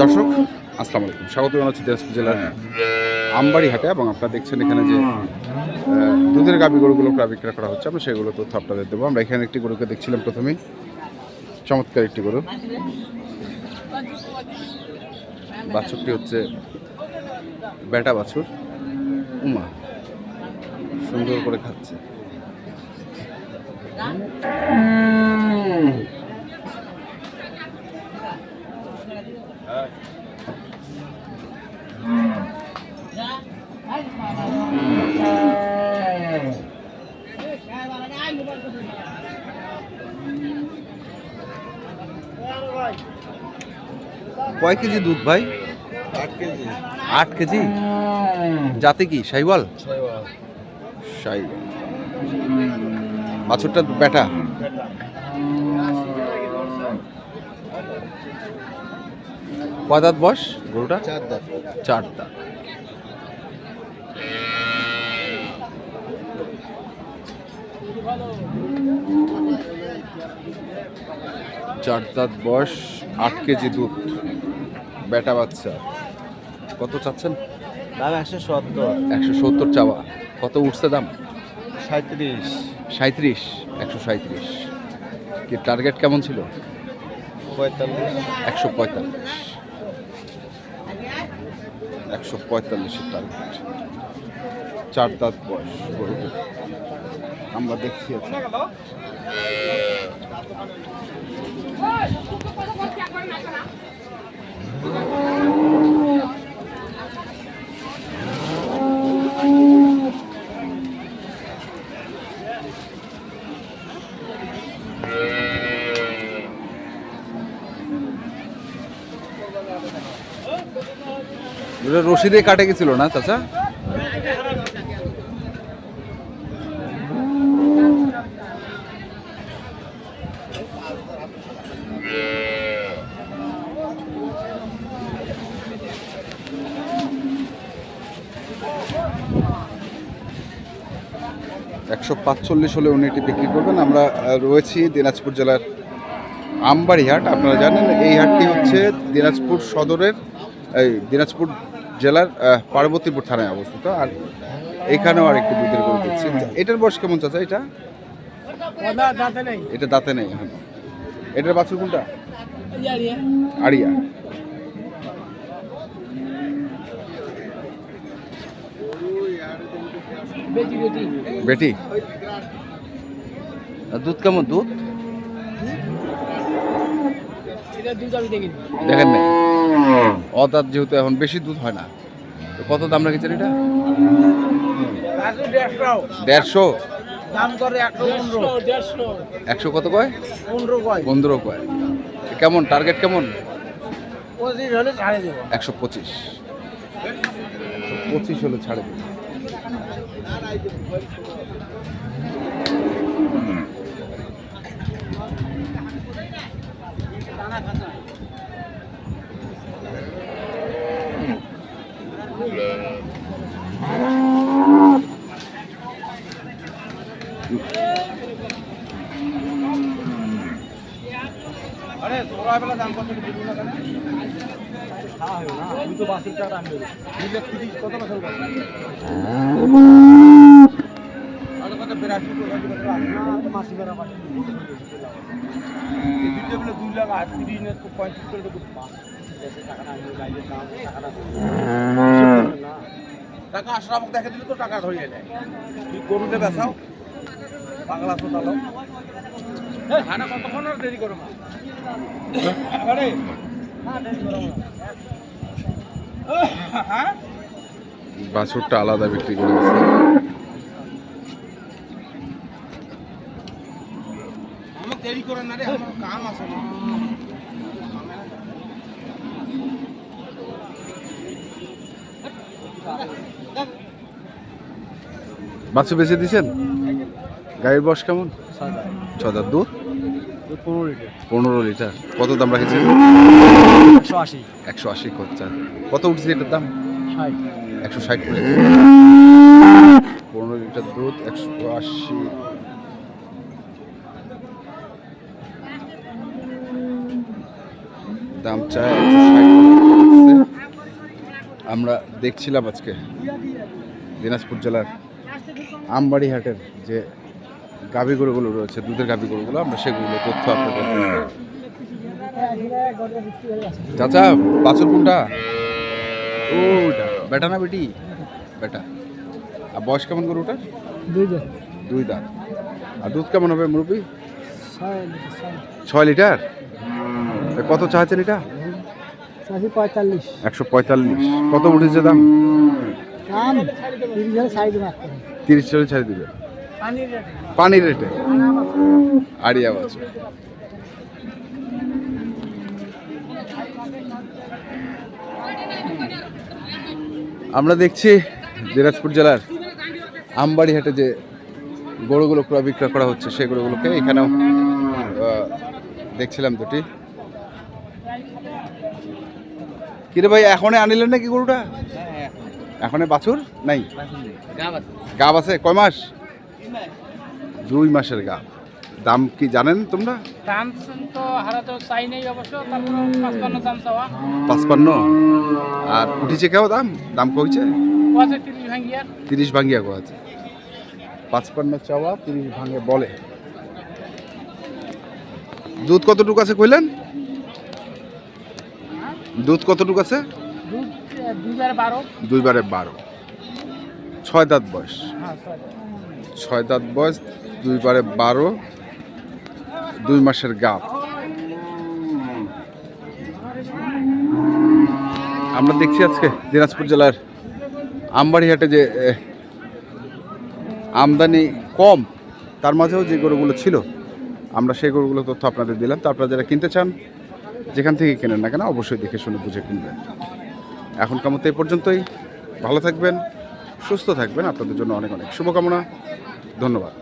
দর্শক, আসসালামু আলাইকুম। স্বাগত জানাচ্ছি দিনাজপুর জেলার আমবাড়ি হাটে এবং আপনারা দেখছেন এখানে যে দুধের গাভী গরুগুলো বিক্রয় করা হচ্ছে আমরা সেগুলো তথ্য আপনাদের দেবো। আমরা এখানে একটি গরুকে দেখছিলাম প্রথমেই। চমৎকার একটি গরু। বাছুরটি হচ্ছে বেটা বাছুর। উমা, সুন্দর করে খাচ্ছে। কয় কেজি দুধ ভাই? আট কেজি। আট কেজি? জাতে কি? সাইওয়াল? সাইওয়াল। বাছুরটা বেটা। কয় দাঁত বয়স গরুটা চার দাঁত চার দাঁত চার দাঁত বয়স আট কেজি দুধ। বেটা বাচ্চা। কত চাচ্ছেন? দাম একশো সত্তর। একশো সত্তর চাওয়া। কত উঠছে দাম? সাঁত্রিশ। সাঁত্রিশ। একশো সাঁত্রিশ। কি টার্গেট কেমন ছিল? পঁয়তাল্লিশ একশো পঁয়তাল্লিশ। একশো পঁয়তাল্লিশের টার্গেট চার দাঁত বয়স আমরা দেখছি ওটা রশিদে কাটে গেছিল না, চাচা? একশো পাঁচচল্লিশ হলে উনি এটি বিক্রি করবেন। আমরা রয়েছি দিনাজপুর জেলার আমবাড়ি হাট আপনারা জানেন, এই হাটটি হচ্ছে দিনাজপুর সদরের এই দিনাজপুর জেলার পার্বতীপুর থানায় অবস্থিত। আর এখানেও আর একটি দুধের গরু দেখছি। এটার বয়স কেমন চাচা এটা? এটা দাঁতে নেই এখন। এটার বাছুর কোনটা? আড়িয়া। বেটি দুধ কেমন দুধ? দেখেন নাই? অদাত যেহেতু এখন বেশি দুধ হয় না তো কত দাম রেখেছেন এটা? দেড়শো। একশো কত কয়? পনেরো কয়। কেমন টার্গেট কেমন? একশো পঁচিশ। পঁচিশ হলে ছাড়ে। দেবে তোরা বেলা দাম কত দিবি না কেন আমি তো বাসের টাকা আমি কত বছর দুই লাখ না তো পঁয়ত্রিশ করে না টাকা আসলে আমাকে দেখে দিলে তো টাকা ধরিয়ে নেয়। তুই গরুতে বেচাও। বাংলা শোনালো হানা কতক্ষণ আর দেরি করো না হ্যাঁ বাছুরটা আলাদা বিক্রি করে দিচ্ছে দেরি করেন না রে আমার কাম আছে। না বাছুর বেঁচে দিয়েছেন? গাড়ির বয়স কেমন? ছদার দুধ পনেরো লিটার। পনেরো লিটার। কত দাম একশো আশি। একশো আশি খরচা। কত উঠছে এটার দাম? ষাট। একশো ষাট করে। পনেরো লিটার দুধ একশো আশি। দাম চায় আমরা দেখছিলাম আজকে দিনাজপুর জেলার আমবাড়ি হাটের যে গাভী গরুগুলো রয়েছে দুধের গাভী গরুগুলো আমরা সেগুলো তথ্য আপনাদের চাচা বাছুর কোনটা? ওটা বেটা না বেটি? বেটা। আর বয়স কেমন দুই দিন দুই দাঁত। আর দুধ কেমন হবে মুরব্বী? ছয় লিটার কত চাচ্ছেন এটা? পঁয়তাল্লিশ। একশো পঁয়তাল্লিশ। কত উঠেছে দাম? দাম তিরিশ চল্লিশ ছাড়ে দিবে। পানির রেটে আড়িয়া আমরা দেখছি দিনাজপুর জেলার আমবাড়ি হাটে যে গরুগুলো ক্রয় বিক্রয় করা হচ্ছে সেই গরুগুলোকে এখানেও দেখছিলাম দুটি। কিরে ভাই এখনই আনিলেন নাকি গরুটা? এখনে। বাছুর? নাই? গাব আছে? কয় মাস? দুই মাসের গাব দাম কি জানেন তোমরা? দাম তো হারাতে চাই নেই অবশ্য পাঁচপান্ন দাম চাওয়া। পাঁচপান্ন? আর উঠেছে কেউ দাম? দাম কইছে? তিরিশ ভাঙ্গিয়ার তিরিশ ভাঙ্গিয়া কো আছে পাঁচপান্ন চাওয়া তিরিশ ভাঙে বলে। দুধ কতটুকু আছে কইলেন? দুধ কতটুকু আছে? দুইবারে বারো। ছয় দাঁত বয়স। হ্যাঁ ছয়। দাঁত বয়স দুইবারে বারো দুই মাসের গাপ আমরা দেখছি আজকে দিনাজপুর জেলার আমবাড়িহাটে যে আমদানি কম, তার মাঝেও যে গরুগুলো ছিল, আমরা সেই গরুগুলো তথ্য আপনাদের দিলাম। তো আপনারা যারা কিনতে চান, যেখান থেকে কেনেন না কেন, অবশ্যই দেখে শুনে বুঝে কিনবেন। এখনকার মতো এই পর্যন্তই। ভালো থাকবেন, সুস্থ থাকবেন। আপনাদের জন্য অনেক অনেক শুভকামনা। ধন্যবাদ।